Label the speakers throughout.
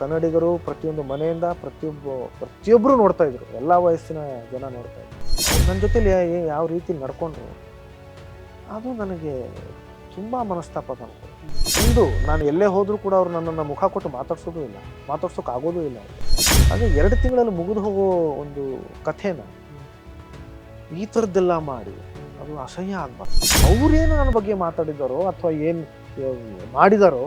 Speaker 1: ಕನ್ನಡಿಗರು ಪ್ರತಿಯೊಂದು ಮನೆಯಿಂದ ಪ್ರತಿಯೊಬ್ಬ ಪ್ರತಿಯೊಬ್ಬರು ನೋಡ್ತಾ ಇದ್ರು. ಎಲ್ಲ ವಯಸ್ಸಿನ ಜನ ನೋಡ್ತಾ ಇದ್ರು. ನನ್ನ ಜೊತೆಲಿ ಯಾವ ರೀತಿ ನಡ್ಕೊಂಡ್ರು? ಅದು ನನಗೆ ತುಂಬ ಮನಸ್ತಾಪ ತಂದು ಇಂದು ನಾನು ಎಲ್ಲೇ ಹೋದರೂ ಕೂಡ ಅವರು ನನ್ನನ್ನು ಮುಖ ಕೊಟ್ಟು ಮಾತಾಡ್ಸೋದು ಇಲ್ಲ. ಮಾತಾಡ್ಸೋಕೆ ಆಗೋದು ಇಲ್ಲ. ಅದು ಎರಡು ತಿಂಗಳಲ್ಲಿ ಮುಗಿದು ಹೋಗೋ ಒಂದು ಕಥೆನ ಈ ಥರದ್ದೆಲ್ಲ ಮಾಡಿ, ಅದು ಅಸಹ್ಯ ಆಗ್ಬಾರ್ದು. ಅವರೇನು ನನ್ನ ಬಗ್ಗೆ ಮಾತಾಡಿದ್ದಾರೋ ಅಥವಾ ಏನು ಮಾಡಿದಾರೋ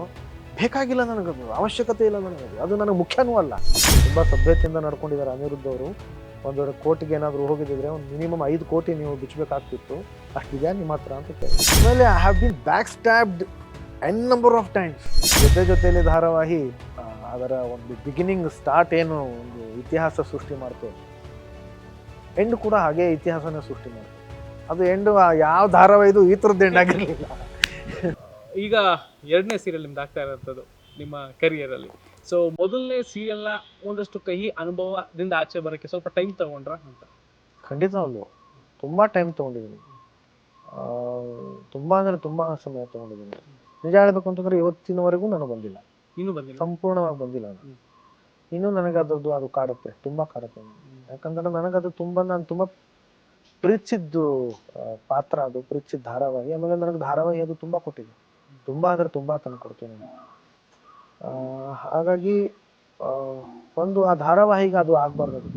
Speaker 1: ಬೇಕಾಗಿಲ್ಲ ನನಗದು ಅವಶ್ಯಕತೆ ಇಲ್ಲ ನನಗದು ಅದು ನನಗೆ ಮುಖ್ಯನೂ ಅಲ್ಲ. ತುಂಬ ಸಭ್ಯತೆಯಿಂದ ನಡ್ಕೊಂಡಿದ್ದಾರೆ ಅನಿರುದ್ಧ ಅವರು. ಒಂದು ವೇಳೆ ಕೋಟಿಗೆ ಏನಾದರೂ ಹೋಗಿದ್ದಿದ್ರೆ ಒಂದು ಮಿನಿಮಮ್ ಐದು ಕೋಟಿ ನೀವು ಬಿಚ್ಚಬೇಕಾಗ್ತಿತ್ತು. ಅಷ್ಟಿದೆಯಾ ನಿಮ್ಮ ಹತ್ರ ಅಂತ ಕೇಳಿ. ಆಮೇಲೆ I have been back stabbed N number of times ಜೊತೆ ಜೊತೆಯಲ್ಲಿ ಧಾರಾವಾಹಿ ಅದರ ಒಂದು ಬಿಗಿನಿಂಗ್ ಸ್ಟಾರ್ಟ್ ಏನು ಒಂದು ಇತಿಹಾಸ ಸೃಷ್ಟಿ ಮಾಡ್ತೇವೆ. ಎಂಡ್ ಕೂಡ ಹಾಗೆ ಇತಿಹಾಸನೇ ಸೃಷ್ಟಿ ಮಾಡ್ತು ಅದು ಎಂಡು ಯಾವ ಧಾರಾವಾಹಿದು ಈ ಥರದ್ದು ಎಂಡ್ ಆಗಿರಲಿಲ್ಲ.
Speaker 2: ಈಗ ಎರಡನೇ ಸೀರಿಯಲ್ ನಿಮ್ದು ಆಗ್ತಾ ಇರೋಂಥದ್ದು ನಿಮ್ಮ ಕರಿಯರ್ ಅಲ್ಲಿ. ಸೊ ಮೊದಲನೇ ಸೀರಿಯಲ್ನ ಒಂದಷ್ಟು ಕಹಿ ಅನುಭವದಿಂದ ಆಚೆ ಬರೋಕ್ಕೆ ಸ್ವಲ್ಪ ಟೈಮ್ ತಗೊಂಡ್ರ ಅಂತ?
Speaker 1: ಖಂಡಿತ ಒಂದು. ತುಂಬ ಟೈಮ್ ತೊಗೊಂಡಿದ್ದೀನಿ. ತುಂಬ ಅಂದರೆ ತುಂಬ ಸಮಯ ತಗೊಂಡಿದ್ದೀನಿ. ನಿಜ ಹೇಳ್ಬೇಕು ಅಂತಂದ್ರೆ ಇವತ್ತಿನವರೆಗೂ ನಾನು ಬಂದಿಲ್ಲ.
Speaker 2: ಇನ್ನೂ ಬಂದಿಲ್ಲ?
Speaker 1: ಸಂಪೂರ್ಣವಾಗಿ ಬಂದಿಲ್ಲ ನಾನು. ಇನ್ನೂ ನನಗೆ ಅದರದ್ದು ಅದು ಕಾಡುತ್ತೆ ತುಂಬ ಕಾಡುತ್ತೆ. ಯಾಕಂದ್ರೆ ನನಗದು ತುಂಬ ನಾನು ತುಂಬ ಪ್ರೀತಿಸಿದ್ದು ಪಾತ್ರ ಅದು ಪ್ರೀತಿಸಿದ ಧಾರಾವಾಹಿ. ಆಮೇಲೆ ನನಗೆ ಧಾರಾವಾಹಿ ಅದು ತುಂಬ ಕೊಟ್ಟಿದೆ. ತುಂಬ ಅಂದರೆ ತುಂಬ ತಂದು ಕೊಡ್ತೀನಿ ನಾನು. ಆ, ಹಾಗಾಗಿ ಒಂದು ಆ ಧಾರಾವಾಹಿಗೆ ಅದು ಆಗ್ಬಾರ್ದು ಅದು.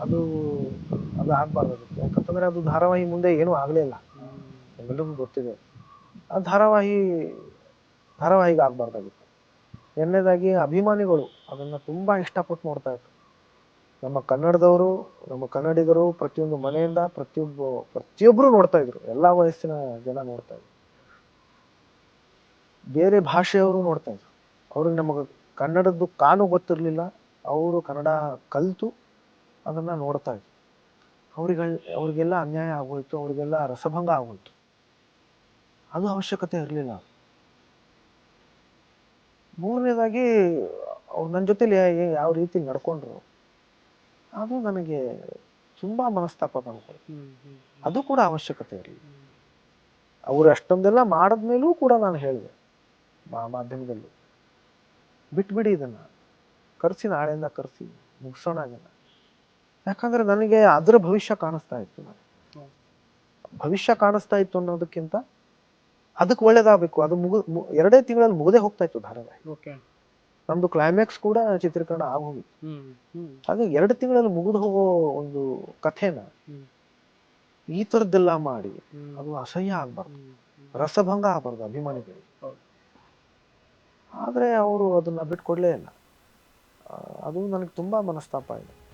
Speaker 1: ಅದು ಆಗಬಾರ್ದು ಯಾಕಂತಂದ್ರೆ ಅದು ಧಾರಾವಾಹಿ ಮುಂದೆ ಏನೂ ಇಲ್ಲ. ಎಲ್ಲರಿಗೂ ಗೊತ್ತಿದೆ. ಆ ಧಾರಾವಾಹಿ ಧಾರಾವಾಹಿಗೆ ಆಗ್ಬಾರ್ದಾಗಿತ್ತು ಎರಡನೇದಾಗಿ ಅಭಿಮಾನಿಗಳು ಅದನ್ನ ತುಂಬಾ ಇಷ್ಟಪಟ್ಟು ನೋಡ್ತಾ ಇದ್ರು ನಮ್ಮ ಕನ್ನಡದವರು, ನಮ್ಮ ಕನ್ನಡಿಗರು ಪ್ರತಿಯೊಂದು ಮನೆಯಿಂದ ಪ್ರತಿಯೊಬ್ಬ ಪ್ರತಿಯೊಬ್ಬರು ನೋಡ್ತಾ ಇದ್ರು. ಎಲ್ಲ ವಯಸ್ಸಿನ ಜನ ನೋಡ್ತಾ ಇದ್ರು. ಬೇರೆ ಭಾಷೆಯವರು ನೋಡ್ತಾ ಇದ್ರು. ಅವ್ರಿಗೆ ನಮಗೆ ಕನ್ನಡದ್ದು ಕಾನು ಗೊತ್ತಿರಲಿಲ್ಲ. ಅವರು ಕನ್ನಡ ಕಲಿತು ಅದನ್ನ ನೋಡ್ತಾ ಇದ್ರು. ಅವ್ರಿಗೆ ಅವ್ರಿಗೆಲ್ಲ ಅನ್ಯಾಯ ಆಗೋಯ್ತು. ಅವ್ರಿಗೆಲ್ಲ ರಸಭಂಗ ಆಗೋಯ್ತು. ಅದು ಅವಶ್ಯಕತೆ ಇರಲಿಲ್ಲ ಮೂರನೇದಾಗಿ, ಅವ್ರು ನನ್ನ ಜೊತೆಲಿ ಯಾವ ರೀತಿ ನಡ್ಕೊಂಡ್ರು ಅದು ನನಗೆ ತುಂಬಾ ಮನಸ್ತಾಪ ಬಂತು. ಅದು ಕೂಡ ಅವಶ್ಯಕತೆ ಇರಲಿಲ್ಲ ಅವ್ರು ಅಷ್ಟೊಂದೆಲ್ಲ ಮಾಡಿದ್ಮೇಲೂ ಕೂಡ ನಾನು ಹೇಳಿದೆ ಮಾಧ್ಯಮದಲ್ಲಿ. ಬಿಟ್ಬಿಡಿ ಇದನ್ನ. ಕರೆಸಿ ನಾಳೆಯಿಂದ ಕರೆಸಿ ಮುಗಿಸೋಣ ಇದನ್ನ. ಯಾಕಂದ್ರೆ ನನಗೆ ಅದರ ಭವಿಷ್ಯ ಕಾಣಿಸ್ತಾ ಇತ್ತು. ನನಗೆ ಭವಿಷ್ಯ ಕಾಣಿಸ್ತಾ ಇತ್ತು ಅನ್ನೋದಕ್ಕಿಂತ ಅದಕ್ಕೆ ಒಳ್ಳೇದಾಗಬೇಕು. ಅದು ಮುಗು ಎರಡೇ ತಿಂಗಳಲ್ಲಿ ಮುಗದೆ ಹೋಗ್ತಾ ಇತ್ತು ಧಾರಾವಾಹಿ.
Speaker 2: ಓಕೆ.
Speaker 1: ನಮ್ದು ಕ್ಲೈಮ್ಯಾಕ್ಸ್ ಕೂಡ ಚಿತ್ರೀಕರಣ ಆಗೋದು.
Speaker 2: ಹ್ಮ್ ಹ್ಮ್.
Speaker 1: ಹಾಗೆ ಎರಡು ತಿಂಗಳಲ್ಲಿ ಮುಗಿದು ಹೋಗೋ ಒಂದು ಕಥೆನ ಈ ತರದ್ದೆಲ್ಲ ಮಾಡಿ ಅದು ಅಸಹ್ಯ ಆಗ್ಬಾರ್ದು. ರಸಭಂಗ ಆಗ್ಬಾರ್ದು ಅಭಿಮಾನಿಗಳಿಗೆ. ಆದ್ರೆ ಅವರು ಅದನ್ನ ಬಿಟ್ಕೊಡ್ಲೇ ಇಲ್ಲ. ಅದು ನನಗೆ ತುಂಬಾ ಮನಸ್ತಾಪ ಇದೆ.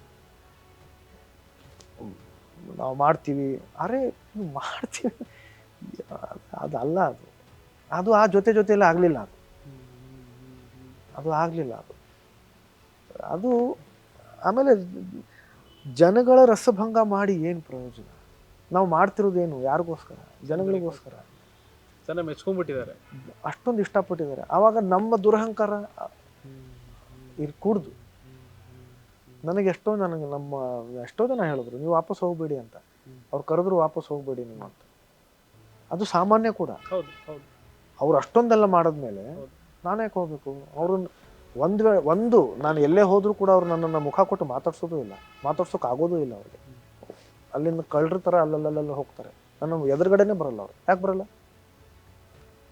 Speaker 1: ನಾವು ಮಾಡ್ತೀವಿ. ಅರೆ ಮಾಡ್ತೀವಿ. ಅದಲ್ಲ ಅದು. ಅದು ಆ ಜೊತೆ ಜೊತೆಯಲ್ಲಿ ಆಗ್ಲಿಲ್ಲ ಅದು. ಅದು ಆಗಲಿಲ್ಲ ಅದು. ಅದು ಆಮೇಲೆ ಜನಗಳ ರಸಭಂಗ ಮಾಡಿ ಏನು ಪ್ರಯೋಜನ? ನಾವು ಮಾಡ್ತಿರೋದೇನು? ಯಾರಿಗೋಸ್ಕರ? ಜನಗಳಿಗೋಸ್ಕರ?
Speaker 2: ಜನ ಮೆಚ್ಕೊಂಡ್ಬಿಟ್ಟಿದ್ದಾರೆ.
Speaker 1: ಅಷ್ಟೊಂದು ಇಷ್ಟಪಟ್ಟಿದ್ದಾರೆ. ಆವಾಗ ನಮ್ಮ ದುರಹಂಕಾರ ಇದು ಕೂಡ್ದು. ನನಗೆ ಎಷ್ಟೋ ನನಗೆ ನಮ್ಮ ಎಷ್ಟೋ ಜನ ಹೇಳಿದ್ರು ನೀವು ವಾಪಸ್ ಹೋಗ್ಬೇಡಿ ಅಂತ. ಅವ್ರು ಕರೆದ್ರು ವಾಪಸ್ ಹೋಗ್ಬೇಡಿ ನೀವು ಅಂತ. ಅದು ಸಾಮಾನ್ಯ ಕೂಡ. ಅವ್ರು ಅಷ್ಟೊಂದೆಲ್ಲ ಮಾಡಿದ್ಮೇಲೆ
Speaker 2: ಹೌದು.
Speaker 1: ಹೋಗಬೇಕು ಹೋಗ್ಬೇಕು ಅವರು ಒಂದು ವೇಳೆ ಒಂದು, ನಾನು ಎಲ್ಲೇ ಹೋದರೂ ಕೂಡ ಅವ್ರು ನನ್ನನ್ನು ಮುಖ ಕೊಟ್ಟು ಮಾತಾಡ್ಸೋದು ಇಲ್ಲ. ಮಾತಾಡ್ಸೋಕೆ ಆಗೋದು ಇಲ್ಲ ಅವ್ರಿಗೆ. ಅಲ್ಲಿಂದ ಕಳ್ಳರ ಥರ ಅಲ್ಲಲ್ಲಲ್ಲ ಹೋಗ್ತಾರೆ. ನನ್ನ ಎದುರುಗಡೆನೇ ಬರಲ್ಲ ಅವ್ರು. ಯಾಕೆ ಬರಲ್ಲ?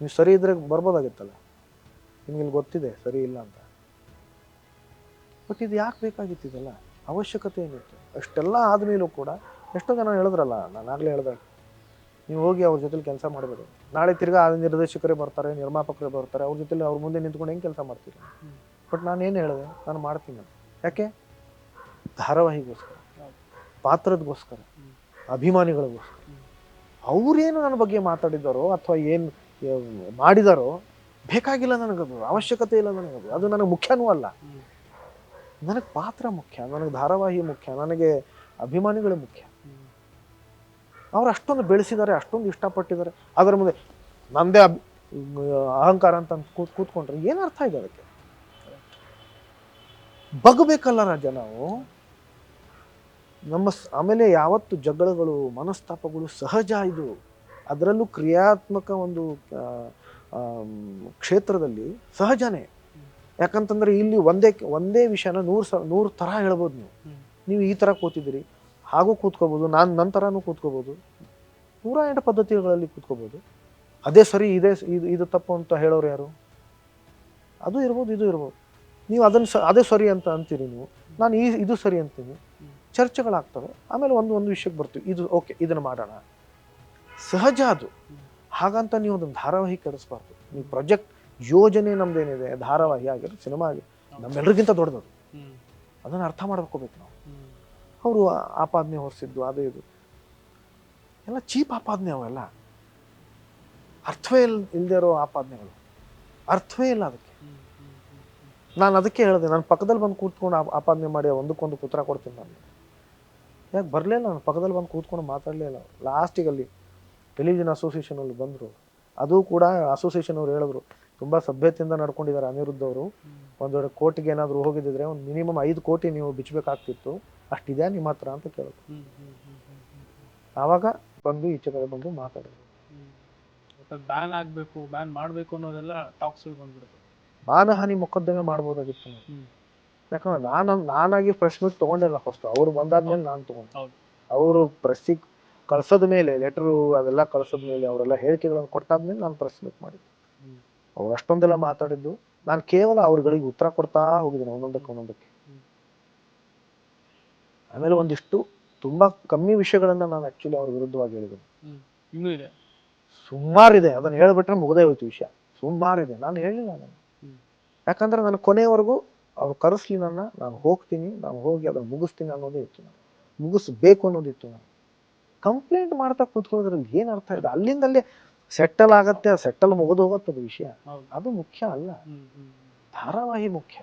Speaker 1: ನೀವು ಸರಿ ಇದ್ರೆ ಬರ್ಬೋದಾಗಿತ್ತಲ್ಲ? ನಿಮ್ಗೆ ಇಲ್ಲಿ ಗೊತ್ತಿದೆ, ಸರಿ ಇಲ್ಲ ಅಂತ. ಬಟ್ ಇದು ಯಾಕೆ ಬೇಕಾಗಿತ್ತು ಇದೆಲ್ಲ? ಅವಶ್ಯಕತೆ ಏನಿತ್ತು? ಅಷ್ಟೆಲ್ಲ ಆದಮೇಲೂ ಕೂಡ ಎಷ್ಟೋ ಜನ ಹೇಳಿದ್ರಲ್ಲ, ನಾನು ಆಗಲೇ ಹೇಳ್ದೆ. ನೀವು ಹೋಗಿ ಅವ್ರ ಜೊತೆಲಿ ಕೆಲಸ ಮಾಡಬೇಡಿ. ನಾಳೆ ತಿರ್ಗಾ ಆ ನಿರ್ದೇಶಕರೇ ಬರ್ತಾರೆ ನಿರ್ಮಾಪಕರೇ ಬರ್ತಾರೆ ಅವ್ರ ಜೊತೆಲಿ ಅವ್ರ ಮುಂದೆ ನಿಂತ್ಕೊಂಡು ಹೆಂಗೆ ಕೆಲಸ ಮಾಡ್ತೀರಿ? ಬಟ್ ನಾನು ಏನು ಹೇಳಿದೆ ನಾನು ಮಾಡ್ತೀನಿ ಯಾಕೆ? ಧಾರಾವಾಹಿಗೋಸ್ಕರ ಪಾತ್ರದಗೋಸ್ಕರ ಅಭಿಮಾನಿಗಳಿಗೋಸ್ಕರ. ಅವ್ರೇನು ನನ್ನ ಬಗ್ಗೆ ಮಾತಾಡಿದ್ದಾರೋ ಅಥವಾ ಏನು ಮಾಡಿದಾರೋ ಬೇಕಾಗಿಲ್ಲ ನನಗದು ಅವಶ್ಯಕತೆ ಇಲ್ಲ ನನಗದು ಅದು. ನನಗೆ ಮುಖ್ಯನೂ ಅಲ್ಲ. ನನಗೆ ಪಾತ್ರ ಮುಖ್ಯ ನನಗೆ ಧಾರಾವಾಹಿ ಮುಖ್ಯ ನನಗೆ ಅಭಿಮಾನಿಗಳೇ ಮುಖ್ಯ. ಅವ್ರು ಅಷ್ಟೊಂದು ಬೆಳೆಸಿದ್ದಾರೆ ಅಷ್ಟೊಂದು ಇಷ್ಟಪಟ್ಟಿದ್ದಾರೆ. ಅದರ ಮುಂದೆ ನಂದೇ ಅಹಂಕಾರ ಅಂತ ಕೂತ್ ಕೂತ್ಕೊಂಡ್ರೆ ಏನು ಅರ್ಥ ಇದೆ ಅದಕ್ಕೆ? ಬಗ್ಬೇಕಲ್ಲ ರಾಜ ನಾವು. ನಮ್ಮ ಆಮೇಲೆ ಯಾವತ್ತು ಜಗಳಗಳು ಮನಸ್ತಾಪಗಳು ಸಹಜ ಇದು. ಅದರಲ್ಲೂ ಕ್ರಿಯಾತ್ಮಕ ಒಂದು ಆ, ಕ್ಷೇತ್ರದಲ್ಲಿ ಸಹಜನೇ. ಯಾಕಂತಂದ್ರೆ ಇಲ್ಲಿ ಒಂದೇ ಒಂದೇ ವಿಷಯನ ನೂರು ಸ ನೂರು ಥರ ಹೇಳ್ಬೋದು ನೀವು. ನೀವು ಈ ಥರ ಕೂತಿದ್ದೀರಿ. ಹಾಗೂ ಕೂತ್ಕೋಬೋದು ನಾನು ನಂತರನೂ ಕೂತ್ಕೋಬೋದು. ನೂರ ಎಂಟು ಪದ್ಧತಿಗಳಲ್ಲಿ ಕೂತ್ಕೋಬೋದು. ಅದೇ ಸರಿ ಇದೇ ಇದು ಇದು ತಪ್ಪು ಅಂತ ಹೇಳೋರು ಯಾರು? ಅದು ಇರ್ಬೋದು ಇದು ಇರ್ಬೋದು. ನೀವು ಅದನ್ನು ಸ ಅದೇ ಸರಿ ಅಂತ ಅಂತೀರಿ ನೀವು. ನಾನು ಈ ಇದು ಸರಿ ಅಂತೀನಿ. ಚರ್ಚೆಗಳಾಗ್ತವೆ. ಆಮೇಲೆ ಒಂದು ಒಂದು ವಿಷಯಕ್ಕೆ ಬರ್ತೀವಿ. ಇದು ಓಕೆ ಇದನ್ನು ಮಾಡೋಣ. ಸಹಜ ಅದು. ಹಾಗಂತ ನೀವು ಅದನ್ನು ಧಾರಾವಾಹಿ ಕೆಡಿಸ್ಬಾರ್ದು ನೀವು ಪ್ರಾಜೆಕ್ಟ್ ಯೋಜನೆ ನಮ್ದೇನಿದೆ ಧಾರಾವಾಹಿ ಆಗಿರೋ ಸಿನಿಮಾ ಆಗಿ ನಮ್ಮೆಲ್ಲರಿಗಿಂತ ದೊಡ್ಡದು. ಅದನ್ನು ಅರ್ಥ ಮಾಡ್ಕೋಬೇಕು ನಾವು. ಅವರು ಆಪಾದನೆ ಹೊರಿಸಿದ್ದು, ಅದು ಇದು. ಎಲ್ಲ ಚೀಪ್ ಆಪಾದನೆ ಅವೆಲ್ಲ. ಅರ್ಥವೇ ಇಲ್ ಇಲ್ಲದೆ ಇರೋ ಆಪಾದನೆಗಳು. ಅರ್ಥವೇ ಇಲ್ಲ ಅದಕ್ಕೆ. ನಾನು ಅದಕ್ಕೆ ಹೇಳಿದೆ, ನಾನು ಪಕ್ಕದಲ್ಲಿ ಬಂದು ಕೂತ್ಕೊಂಡು ಆಪ್- ಆಪಾದನೆ ಮಾಡಿ ಒಂದಕ್ಕೊಂದು ಉತ್ತರ ಕೊಡ್ತೀನಿ ನಾನು. ಯಾಕೆ ಬರಲಿಲ್ಲ ನಾನು? ಪಕ್ಕದಲ್ಲಿ ಬಂದು ಕೂತ್ಕೊಂಡು ಮಾತಾಡಲೇ ಇಲ್ಲ. ಲಾಸ್ಟಿಗೆ ಅಲ್ಲಿ ಟೆಲಿವಿಷನ್ ಅಸೋಸಿಯೇಷನಲ್ಲಿ ಬಂದರು. ಅದು ಕೂಡ ಅಸೋಸಿಯೇಷನ್ ಅವ್ರು ಹೇಳಿದ್ರು. ತುಂಬ ಸಭ್ಯತೆಯಿಂದ ನಡ್ಕೊಂಡಿದ್ದಾರೆ ಅನಿರುದ್ಧ ಅವರು. ಒಂದೆರಡು ಕೋಟಿಗೆ ಹೋಗಿದ್ರೆ ಏನಾದರೂ ಹೋಗಿದ್ದಿದ್ರೆ ಒಂದು ಮಿನಿಮಮ್ ಐದು ಕೋಟಿ ನೀವು ಬಿಚ್ಚಬೇಕಾಗ್ತಿತ್ತು ಅಷ್ಟಿದೆ ನಿಮ್ಮ ಹತ್ರ ಅಂತ.
Speaker 2: ಹ್ಮ್.
Speaker 1: ಆವಾಗ ಬಂದು ಈಚೆ ಕಡೆ ಬಂದು ಮಾತಾಡಿದ್ರು.
Speaker 2: ಬ್ಯಾನ್ ಆಗ್ಬೇಕು ಬ್ಯಾನ್ ಮಾಡ್ಬೇಕು ಅನ್ನೋದೆಲ್ಲ ಟಾಕ್ಸ್ ಬಂದ್ಬಿಡುತ್ತೆ.
Speaker 1: ಮಾನಹಾನಿ ಮೊಕದ್ದಮೆ ಮಾಡ್ಬೋದಾಗಿತ್ತು ನಾವು. ಯಾಕಂದ್ರೆ ನಾನು ನಾನಾಗಿ ಫ್ರೆಶ್ ಮೀಟ್ ತಗೊಂಡಿಲ್ಲ ಫಸ್ಟ್ ಅವ್ರು ಬಂದಾದ್ಮೇಲೆ ನಾನು ತೊಗೊಂಡೆ. ಅವರು ಪ್ರೆಸ್ಸಿಗೆ ಕಳ್ಸೋದ ಮೇಲೆ ಲೆಟ್ರು ಅದೆಲ್ಲ ಕಳ್ಸೋದ ಮೇಲೆ ಅವರೆಲ್ಲ ಹೇಳಿಕೆಗಳನ್ನು ಕೊಟ್ಟಾದ್ಮೇಲೆ ನಾನು ಪ್ರೆಸ್ ಮೀಟ್ ಮಾಡಿದ್ದೆ. ಅವ್ರು ಅಷ್ಟೊಂದೆಲ್ಲ ಮಾತಾಡಿದ್ದು. ನಾನು ಕೇವಲ ಅವ್ರಗಳಿಗೆ ಉತ್ತರ ಕೊಡ್ತಾ ಹೋಗಿದ್ದೀನಿ ಒಂದೊಂದಕ್ಕೆ ಒಂದೊಂದಕ್ಕೆ. ಆಮೇಲೆ ಒಂದಿಷ್ಟು ತುಂಬಾ ಕಮ್ಮಿ ವಿಷಯಗಳನ್ನ ನಾನು ಆಕ್ಚುಲಿ ಅವ್ರ ವಿರುದ್ಧವಾಗಿ ಹೇಳಿದ್ದೀನಿ.
Speaker 2: ಇನ್ನೂ ಇದೆ.
Speaker 1: ಸುಮಾರಿದೆ ಅದನ್ನ ಹೇಳ್ಬಿಟ್ರೆ ಮುಗದೇ ಹೋಯ್ತು ವಿಷಯ. ಸುಮಾರಿದೆ ನಾನು ಹೇಳಿಲ್ಲ ನಾನು ಯಾಕಂದ್ರೆ ನಾನು ಕೊನೆವರೆಗೂ ಅವ್ರು ಕರೆಸ್ಲಿ ನನ್ನ ನಾನು ಹೋಗ್ತೀನಿ ನಾನು ಹೋಗಿ ಅದನ್ನ ಮುಗಿಸ್ತೀನಿ ಅನ್ನೋದೇ ಇತ್ತು ನಾನು ಮುಗಿಸ್ಬೇಕು ಅನ್ನೋದಿತ್ತು ನಾನು ಕಂಪ್ಲೇಂಟ್ ಮಾಡ್ತಾ ಕೂತ್ಕೊಳ್ಳೋದ್ರಲ್ಲಿ ಏನ್ ಅರ್ಥ ಇದೆ? ಅಲ್ಲಿಂದ ಅಲ್ಲಿ ಸೆಟ್ಟಲ್ ಆಗತ್ತೆ ಸೆಟ್ಟಲ್ ಮುಗಿದು ಹೋಗುತ್ತೆ ಅದು ವಿಷಯ. ಅದು ಮುಖ್ಯ ಅಲ್ಲ. ಧಾರಾವಾಹಿ ಮುಖ್ಯ.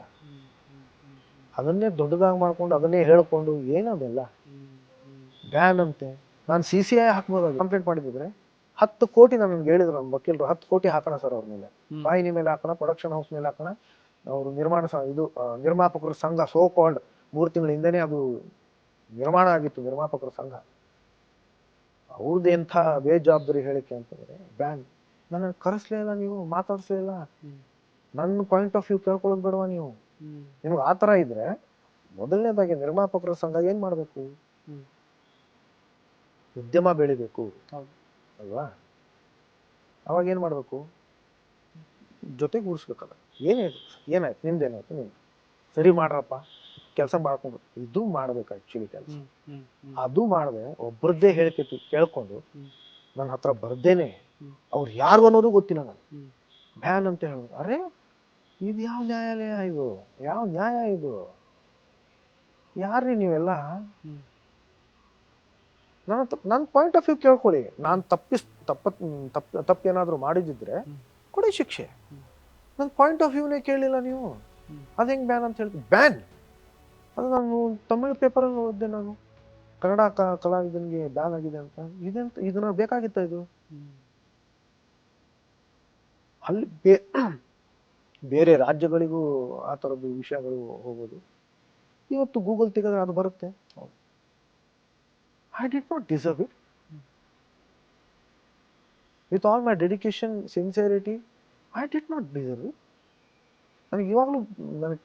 Speaker 1: ಅದನ್ನೇ ದೊಡ್ಡದಾಗಿ ಮಾಡ್ಕೊಂಡು ಅದನ್ನೇ ಹೇಳ್ಕೊಂಡು ಏನದೆಲ್ಲ. ಬ್ಯಾನ್ ಅಂತೆ. ನಾನು ಸಿ ಸಿ ಐ ಹಾಕ್ಬೋದು ಕಂಪ್ಲೇಂಟ್ ಮಾಡಿದ್ರೆ ಹತ್ತು ಕೋಟಿ ನನಗೆ ಹೇಳಿದ್ರು ನಮ್ಮ ವಕೀಲರು. ಹತ್ತು ಕೋಟಿ ಹಾಕೋಣ ಸರ್ ಅವ್ರ ಮೇಲೆ. ವಾಹಿನಿ ಮೇಲೆ ಹಾಕೋಣ ಪ್ರೊಡಕ್ಷನ್ ಹೌಸ್ ಮೇಲೆ ಹಾಕೋಣ. ಅವರು ನಿರ್ಮಾಣ ಇದು ನಿರ್ಮಾಪಕರ ಸಂಘ ಸೋ ಕಾಲ್ಡ್ ಮೂರು ತಿಂಗಳ ಹಿಂದೆನೇ ಅದು ನಿರ್ಮಾಣ ಆಗಿತ್ತು ನಿರ್ಮಾಪಕರ ಸಂಘ. ಅವ್ರದ್ದು ಎಂಥ ಬೇಜವಾಬ್ದಾರಿ ಹೇಳಿಕೆ ಅಂತಂದ್ರೆ ಬ್ಯಾನ್ ನನ್ನ ಕರೆಸ್ಲೇ ಇಲ್ಲ ನೀವು ಮಾತಾಡ್ಸಲೇ ಇಲ್ಲ. ನನ್ನ ಪಾಯಿಂಟ್ ಆಫ್ ವ್ಯೂ ಕೇಳ್ಕೊಳ್ಳೋದು ಬೇಡವಾ ನೀವು. ನಿಮ್ಗೆ ಆ ಥರ ಇದ್ರೆ ಮೊದಲನೇದಾಗಿ ನಿರ್ಮಾಪಕರ ಸಂಘ ಏನ್ ಮಾಡಬೇಕು. ಉದ್ಯಮ ಬೆಳಿಬೇಕು. ಅಲ್ವಾ? ಅವಾಗ ಏನ್ ಮಾಡ್ಬೇಕು? ಜೊತೆಗೂಡಿಸ್ಬೇಕಲ್ಲ ಏನಾಯ್ತು ಏನಾಯ್ತು? ನಿಮ್ದೇನಾಯ್ತು? ನೀವು ಸರಿ ಮಾಡ್ರಪ್ಪ. ಕೆಲಸ ಮಾಡ್ಕೊಂಡು ಇದು ಮಾಡ್ಬೇಕು ಆಕ್ಚುಲಿ ಕೆಲಸ. ಅದು ಮಾಡಿದೆ ಒಬ್ಬರದ್ದೇ ಹೇಳಿಕೆ ತಿ- ಕೇಳ್ಕೊಂಡು ನನ್ನ ಹತ್ರ ಬರ್ದೇನೆ. ಅವ್ರು ಯಾರು ಅನ್ನೋದು ಗೊತ್ತಿಲ್ಲ
Speaker 2: ನಾನು.
Speaker 1: ಬ್ಯಾನ್ ಅಂತ ಹೇಳಿದ್ರು ಅರೆ ಇದು ಯಾವ ನ್ಯಾಯಾಲಯ ಇದು ಯಾವ ನ್ಯಾಯ ಇದು ಯಾರ್ರಿ ನೀವೆಲ್ಲ. ನನ್ನ ನನ್ನ ಪಾಯಿಂಟ್ ಆಫ್ ವ್ಯೂ ಕೇಳ್ಕೊಳ್ಳಿ ನಾನು ತಪ್ಪಿಸ್ ತಪ್ಪ ತಪ್ಪು ತಪ್ಪೇನಾದರೂ ಮಾಡಿದ್ದಿದ್ರೆ ಕೊಡಿ ಶಿಕ್ಷೆ. ನನ್ನ ಪಾಯಿಂಟ್ ಆಫ್ ವ್ಯೂನೇ ಕೇಳಿಲ್ಲ ನೀವು. ಅದು ಹೆಂಗೆ ಬ್ಯಾನ್ ಅಂತ ಹೇಳ್ತೀವಿ ಬ್ಯಾನ್ ಅದು ನಾನು ತಮಿಳ್ ಪೇಪರಲ್ಲಿ ಓದಿದೆ ನಾನು. ಕನ್ನಡ ಕ, ಕಲಾವಿದನಿಗೆ ಬ್ಯಾನ್ ಆಗಿದೆ ಅಂತ ಇದೆಂತ ಇದನ್ನ ಬೇಕಾಗಿತ್ತ ಇದು. ಅಲ್ಲಿ ಬೇ, ಬೇರೆ ರಾಜ್ಯಗಳಿಗೂ ಆ ಥರದ್ದು ವಿಷಯಗಳು ಹೋಗೋದು ಇವತ್ತು ಗೂಗಲ್ ತೆಗೆದ್ರೆ ಅದು ಬರುತ್ತೆ. I did not deserve it with all my dedication sincerity I did not deserve it ನನಗೆ ಇವಾಗಲೂ ನನಗೆ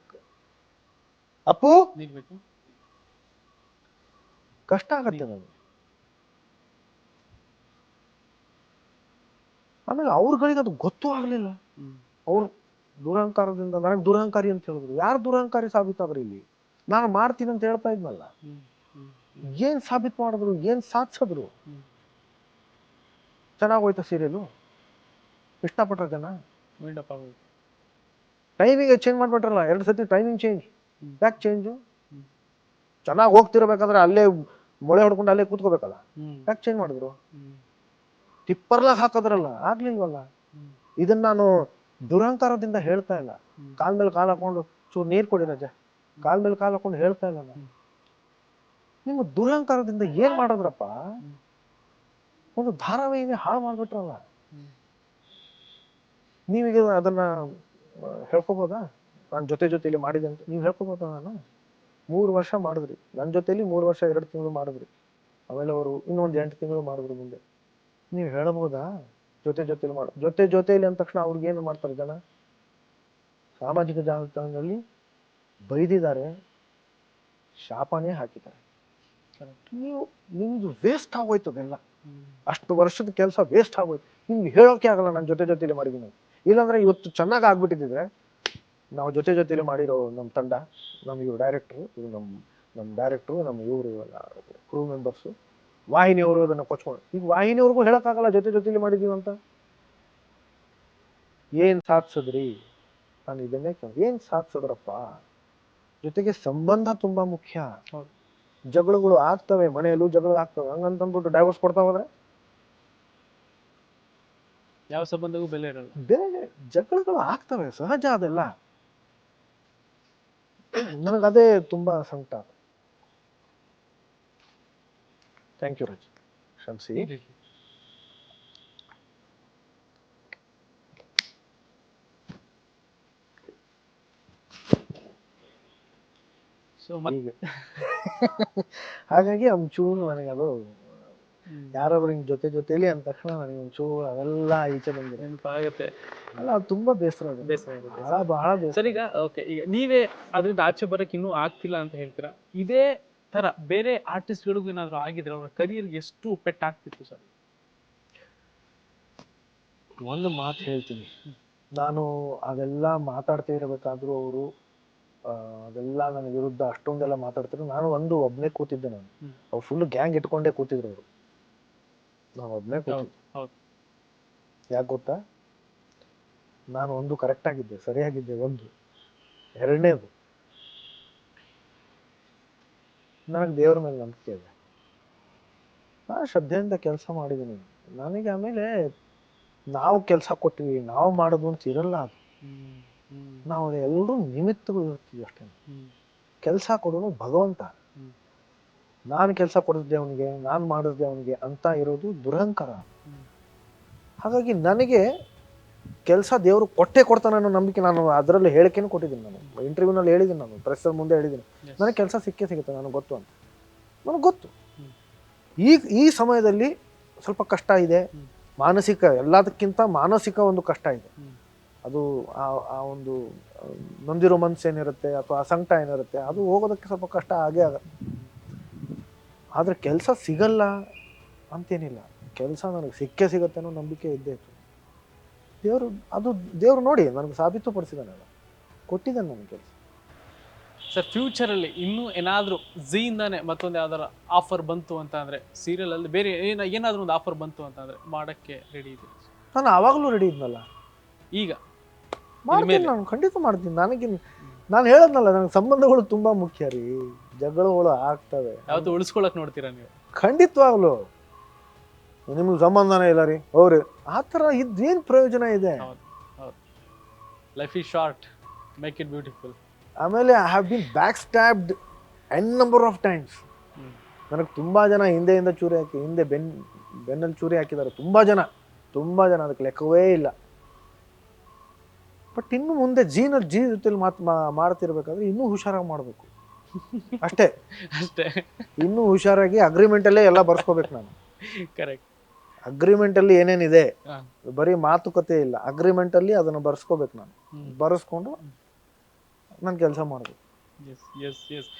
Speaker 1: ಅಪ್ಪು?
Speaker 2: ನಿಲ್ಬೇಕು
Speaker 1: ಕಷ್ಟ ಆಗತ್ತೆ ನನಗೆ ಆಮೇಲೆ ಅವ್ರಗಳಿಗೆ ಅದು ಗೊತ್ತೂ ಆಗಲಿಲ್ಲ. ಅವ್ರ ದುರಹಂಕಾರದಿಂದ ನನಗೆ ದುರಹಂಕಾರಿ ಅಂತ ಹೇಳಿದ್ರು ಯಾರು ದುರಹಂಕಾರಿ ಸಾಬೀತಾದ್ರೆ ಇಲ್ಲಿ? ನಾನು ಮಾಡ್ತೀನಿ ಅಂತ ಹೇಳ್ತಾ ಇದ್ನಲ್ಲ. ಏನ್ ಸಾಬೀತ್ ಮಾಡಿದ್ರು ಏನ್ ಸಾಧಿಸಿದ್ರು. ಚೆನ್ನಾಗ್ ಹೋಯ್ತಾ ಸೀರಿಯಲು ಇಷ್ಟಪಟ್ರ ಜನ? ಟೈಮಿಂಗ್ ಚೇಂಜ್ ಮಾಡ್ಬಿಟ್ರಲ್ಲ ಎರಡು ಸತಿ ಟೈಮಿಂಗ್ ಚೇಂಜ್
Speaker 2: ಹ್ಮ್.
Speaker 1: ಯಾಕೆ ಚೇಂಜು. ಚೆನ್ನಾಗಿ ಹೋಗ್ತಿರ್ಬೇಕಾದ್ರೆ ಅಲ್ಲೇ ಮೊಳೆ ಹೊಡ್ಕೊಂಡು ಅಲ್ಲೇ ಕೂತ್ಕೋಬೇಕಲ್ಲ ಬ್ಯಾಕ್ ಚೇಂಜ್ ಮಾಡಿದ್ರು. ಟಿಪ್ಪರ್ಲಾಗ ಹಾಕೋದ್ರಲ್ಲ ಆಗ್ಲಿಲ್ವಲ್ಲ ಇದನ್ನ ನಾನು ದುರಂಕಾರದಿಂದ ಹೇಳ್ತಾ ಇಲ್ಲ. ಕಾಲ್ ಮೇಲೆ ಕಾಲ್ ಹಾಕೊಂಡು ಚೂರು ನೀರ್ ಕೊಡಿ ರಜೆ ಕಾಲ್ ಮೇಲೆ ಕಾಲ್ ಹಾಕೊಂಡು ಹೇಳ್ತಾ ಇಲ್ಲ ನಾನು. ನಿಮ್ಮ ದುರಂಕಾರದಿಂದ ಏನ್ ಮಾಡಿದ್ರಪ್ಪ ಒಂದು ಧಾರಾವಾಹಿನೇ ಹಾಳು ಮಾಡ್ಬಿಟ್ರಲ್ಲ. ನೀವೀಗ ಅದನ್ನ ಹೇಳ್ಕೊಬೋದಾ ನಾನು ಜೊತೆ ಜೊತೆಲಿ ಮಾಡಿದೆ ಅಂತ ನೀವು ಹೇಳ್ಕೊಬೋದ ನಾನು? ಮೂರು ವರ್ಷ ಮಾಡಿದ್ರಿ. ನನ್ನ ಜೊತೆಲಿ ಮೂರು ವರ್ಷ ಎರಡು ತಿಂಗಳು ಮಾಡಿದ್ರಿ. ಆಮೇಲೆ ಅವರು ಇನ್ನೊಂದು ಎಂಟು ತಿಂಗಳು ಮಾಡಿದ್ರು ಮುಂದೆ. ನೀವು ಹೇಳ್ಬೋದಾ? ಜೊತೆ ಜೊತೆಲಿ ಮಾಡು ಜೊತೆ ಜೊತೆಲಿ ಅಂದ ತಕ್ಷಣ ಅವ್ರಿಗೆ ಏನು ಮಾಡ್ತಾರೆ ಜನ? ಸಾಮಾಜಿಕ ಜಾಲತಾಣದಲ್ಲಿ ಬೈದಿದ್ದಾರೆ. ಶಾಪನೇ ಹಾಕಿದ್ದಾರೆ. ನೀವು ನಿಮ್ದು ವೇಸ್ಟ್ ಆಗೋಯ್ತು ಅದೆಲ್ಲ ಅಷ್ಟು ವರ್ಷದ ಕೆಲಸ ವೇಸ್ಟ್ ಆಗೋಯ್ತು. ನಿಮ್ಗೆ ಹೇಳೋಕೆ ಆಗಲ್ಲ ನಾನು ಜೊತೆ ಜೊತೆಲಿ ಮಾಡಿದ್ದೀನಿ ಇಲ್ಲಾಂದ್ರೆ ಇವತ್ತು ಚೆನ್ನಾಗಿ ಆಗ್ಬಿಟ್ಟಿದ್ರೆ ನಾವು ಜೊತೆ ಜೊತೆಲಿ ಮಾಡಿರೋ ನಮ್ಮ ತಂಡ ನಮ್ಮ ಇವ್ರು ಡೈರೆಕ್ಟ್ರು ಇವ್ರು ನಮ್ಮ ನಮ್ಮ ಡೈರೆಕ್ಟ್ರು ನಮ್ಮ ಇವರು ಕ್ರೂ ಮೆಂಬರ್ಸು ವಾಹಿನಿಯವರು ಅದನ್ನ ಕೊಚ್ಕೊಂಡು ಈಗ ವಾಹಿನಿಯವ್ರಿಗೂ ಹೇಳಕ್ಕಾಗಲ್ಲ ಜೊತೆ ಜೊತೆಲಿ ಮಾಡಿದೀವಿ ಅಂತ. ಏನ್ ಸಾಧಿಸಿದ್ರಿ? ನಾನು ಇದನ್ನೇ ಕೇಳ ಏನ್ ಸಾಧಿಸಿದ್ರಪ್ಪ? ಜೊತೆಗೆ ಸಂಬಂಧ ತುಂಬಾ ಮುಖ್ಯ. ಜಗಳಗಳು ಆಗ್ತವೆ ಮನೆಯಲ್ಲೂ ಜಗಳ ಆಗ್ತವೆ. ಹಂಗಂತಂದ್ಬಿಟ್ಟು ಡೈವರ್ಸ್ ಕೊಡ್ತಾ ಹೋದ್ರೆ?
Speaker 2: ಯಾವ ಸಂಬಂಧಕ್ಕೂ ಬೆಲೆ ಇರಲ್ಲ.
Speaker 1: ಬೇರೆ ಜಗಳಗಳು ಆಗ್ತವೆ ಸಹಜ ಅದೆಲ್ಲ. ನನಗದೇ ತುಂಬಾ ಸಂಕಟ ಥ್ಯಾಂಕ್ ಯು ರಜ್ ಕ್ಷಮಿಸಿ
Speaker 2: ಸೊ ಮತ್ತೆ
Speaker 1: ಈಗ ಹಾಗಾಗಿ ಒಂಚೂರು ನನಗೆ ಅದು ಯಾರಾದ್ರೂ ಹಿಂಗ್ ಜೊತೆ ಜೊತೆಲಿ ಅಂದ ತಕ್ಷಣ ನನಗೆ ಒಂಚೂರು ಅವೆಲ್ಲ ಈಚೆ ಬಂದಿದೆ.
Speaker 2: ನೆನಪಾಗುತ್ತೆ
Speaker 1: ಅಲ್ಲ ಅದು ತುಂಬಾ ಬೇಸರ ಅದು
Speaker 2: ಬೇಸರ ಆಗುತ್ತೆ.
Speaker 1: ಬಹಳ ಬಹಳ ಬೇಸರ.
Speaker 2: ಸರ್ ಈಗ ಓಕೆ ಈಗ ನೀವೇ ಅದರಿಂದ ಆಚೆ ಬರಕ್ಕೆ ಇನ್ನೂ ಆಗ್ತಿಲ್ಲ ಅಂತ ಹೇಳ್ತೀರಾ? ಇದೇ ತರ ಬೇರೆ ಆರ್ಟಿಸ್ಟ್ಗಳಿಗೂ ಏನಾದ್ರು ಆಗಿದ್ರೆ ಅವ್ರ ಕರಿಯರ್ಗೆ ಎಷ್ಟು ಪೆಟ್ಟಾಗ್ತಿತ್ತು ಸರ್?
Speaker 1: ಒಂದು ಮಾತು ಹೇಳ್ತೀನಿ. ನಾನು ಅದೆಲ್ಲ ಮಾತಾಡ್ತಾ ಇರಬೇಕಾದ್ರೂ ಅವರು ಅದೆಲ್ಲ ನನ್ನ ವಿರುದ್ಧ ಅಷ್ಟೊಂದೆಲ್ಲ ಮಾತಾಡ್ತಿದ್ರು. ನಾನು ಒಂದು ಒಬ್ನೇ ಕೂತಿದ್ದೆ ನಾನು. ಅವ್ರು ಫುಲ್ ಗ್ಯಾಂಗ್ ಇಟ್ಕೊಂಡೇ ಕೂತಿದ್ರು ಅವರು. ನಾನು
Speaker 2: ಹೌದು ಹೌದು.
Speaker 1: ಯಾಕೆ ಗೊತ್ತಾ? ನಾನು ಒಂದು ಕರೆಕ್ಟ್ ಆಗಿದ್ದೆ ಸರಿಯಾಗಿದ್ದೆ ಒಂದು. ಎರಡನೇದು. ನನಗೆ ದೇವರ ಮೇಲೆ ನಂಬಿಕೆ ಇದೆ. ನಾನು ಶ್ರದ್ಧೆಯಿಂದ ಕೆಲಸ ಮಾಡಿದ್ದೀನಿ ನನಗೆ ಆಮೇಲೆ ನಾವು ಕೆಲಸ ಕೊಟ್ಟಿವಿ ನಾವು ಮಾಡೋದು ಅಂತ ಇರಲ್ಲ ಅದು. ನಾವು ಎಲ್ಲರೂ ನಿಮಿತ್ತಗಳು ಇರ್ತೀವಿ ಅಷ್ಟೇ. ಕೆಲಸ ಕೊಡೋನು ಭಗವಂತ. ನಾನು ಕೆಲಸ ಕೊಡಿಸ್ದೆ ಅವನಿಗೆ ನಾನು ಮಾಡಿಸ್ದೆ ಅವನಿಗೆ ಅಂತ ಇರೋದು ದುರಹಂಕಾರ. ಹಾಗಾಗಿ ನನಗೆ ಕೆಲಸ ದೇವರು ಕೊಟ್ಟೆ ಕೊಡ್ತಾನೆ ಅನ್ನೋ ನಂಬಿಕೆ ನಾನು ಅದರಲ್ಲಿ ಹೇಳಿಕೆನೂ ಕೊಟ್ಟಿದ್ದೀನಿ ನಾನು. ಇಂಟರ್ವ್ಯೂನಲ್ಲಿ ಹೇಳಿದ್ದೀನಿ ನಾನು ಪ್ರೆಸ್ಸರ್ ಮುಂದೆ ಹೇಳಿದ್ದೀನಿ. ನನಗೆ ಕೆಲಸ ಸಿಕ್ಕೇ ಸಿಗುತ್ತೆ ನನಗೆ ಗೊತ್ತು ಅಂತ. ನನಗೆ ಗೊತ್ತು.
Speaker 2: ಈ
Speaker 1: ಈಗ ಈ ಸಮಯದಲ್ಲಿ ಸ್ವಲ್ಪ ಕಷ್ಟ ಇದೆ. ಮಾನಸಿಕ ಎಲ್ಲದಕ್ಕಿಂತ ಮಾನಸಿಕ ಒಂದು ಕಷ್ಟ ಇದೆ. ಅದು ಆ ಒಂದು ನೊಂದಿರೋ ಮನಸ್ಸು ಏನಿರುತ್ತೆ ಅಥವಾ ಆ ಸಂಕಟ ಏನಿರುತ್ತೆ ಅದು ಹೋಗೋದಕ್ಕೆ ಸ್ವಲ್ಪ ಕಷ್ಟ ಆಗೇ ಆಗ ಆದ್ರೆ ಕೆಲಸ ಸಿಗಲ್ಲ ಅಂತೇನಿಲ್ಲ. ಕೆಲಸ ನನಗೆ ಸಿಕ್ಕೇ ಸಿಗತ್ತೆ ಅನ್ನೋ ನಂಬಿಕೆ ಇದ್ದೇ ಇತ್ತು. ದೇವರು ಅದು ದೇವರು ನೋಡಿ ನನಗೆ ಸಾಬೀತುಪಡಿಸಿದಾನಲ್ಲ ಕೊಟ್ಟಿದ್ದಾನೆ ನನಗೆ ಕೆಲಸ.
Speaker 2: ಸರ್ ಫ್ಯೂಚರಲ್ಲಿ ಇನ್ನೂ ಏನಾದರೂ ಝೀಯಿಂದಾನೆ ಮತ್ತೊಂದು ಯಾವ್ದಾರ ಆಫರ್ ಬಂತು ಅಂತ ಅಂದರೆ ಸೀರಿಯಲಲ್ಲಿ ಬೇರೆ ಏನ ಏನಾದರೂ ಒಂದು ಆಫರ್ ಬಂತು ಅಂತ ಅಂದರೆ ಮಾಡೋಕ್ಕೆ ರೆಡಿ ಇದೆ
Speaker 1: ನಾನು ಆವಾಗಲೂ ರೆಡಿ ಇದ್ನಲ್ಲ.
Speaker 2: ಈಗ?
Speaker 1: ಮಾಡ್ತೀನಿ ನಾನು ಖಂಡಿತ ಮಾಡ್ತೀನಿ. ನನಗೆ ನಾನು ಹೇಳದ್ನಲ್ಲ ನನಗೆ ಸಂಬಂಧಗಳು ತುಂಬ ಮುಖ್ಯ ರೀ. ಜಗಳಗಳು ಆಗ್ತವೆ.
Speaker 2: ಯಾವತ್ತು ಉಳಿಸ್ಕೊಳಕ್ ನೋಡ್ತೀರಾ ನೀವು?
Speaker 1: ಖಂಡಿತವಾಗ್ಲು. ನಿಮ್ಗೆ ಸಂಬಂಧನೇ ಇಲ್ಲ ರೀ. ಅವ್ರಿ ಆ ಥರ ಇದೇನ್ ಪ್ರಯೋಜನ ಇದೆ?
Speaker 2: Life is short make it beautiful
Speaker 1: ಆಮೇಲೆ I have been back stabbed N number of times ನನಗೆ ತುಂಬ ಜನ ಹಿಂದೆಯಿಂದ ಚೂರಿ ಹಾಕಿ ಹಿಂದೆ ಬೆನ್ ಬೆನ್ನಲ್ಲಿ ಚೂರಿ ಹಾಕಿದ್ದಾರೆ. ತುಂಬ ಜನ ತುಂಬ ಜನ. ಅದಕ್ಕೆ ಲೆಕ್ಕವೇ ಇಲ್ಲ. ಬಟ್ ಇನ್ನು ಮುಂದೆ ಜೀನ ಜೀ ಜೊತೆಲಿ ಮಾತು ಮಾಡ್ತಿರ್ಬೇಕಾದ್ರೆ ಇನ್ನೂ ಹುಷಾರಾಗಿ ಮಾಡಬೇಕು. ಅಷ್ಟೇ.
Speaker 2: ಅಷ್ಟೇ.
Speaker 1: ಇನ್ನೂ ಹುಷಾರಾಗಿ ಅಗ್ರಿಮೆಂಟ್ ಅಲ್ಲೇ ಎಲ್ಲ ಬರ್ಸ್ಕೋಬೇಕು ನಾನು.
Speaker 2: ಕರೆಕ್ಟ್
Speaker 1: ಅಗ್ರಿಮೆಂಟ್ ಅಲ್ಲಿ ಏನೇನಿದೆ. ಬರೀ ಮಾತುಕತೆ ಇಲ್ಲ. ಅಗ್ರಿಮೆಂಟ್ ಅಲ್ಲಿ ಅದನ್ನು ಬರ್ಸ್ಕೋಬೇಕು ನಾನು. ಬರ್ಸ್ಕೊಂಡು ನಾನು ಕೆಲಸ ಮಾಡಬೇಕು.
Speaker 2: S S S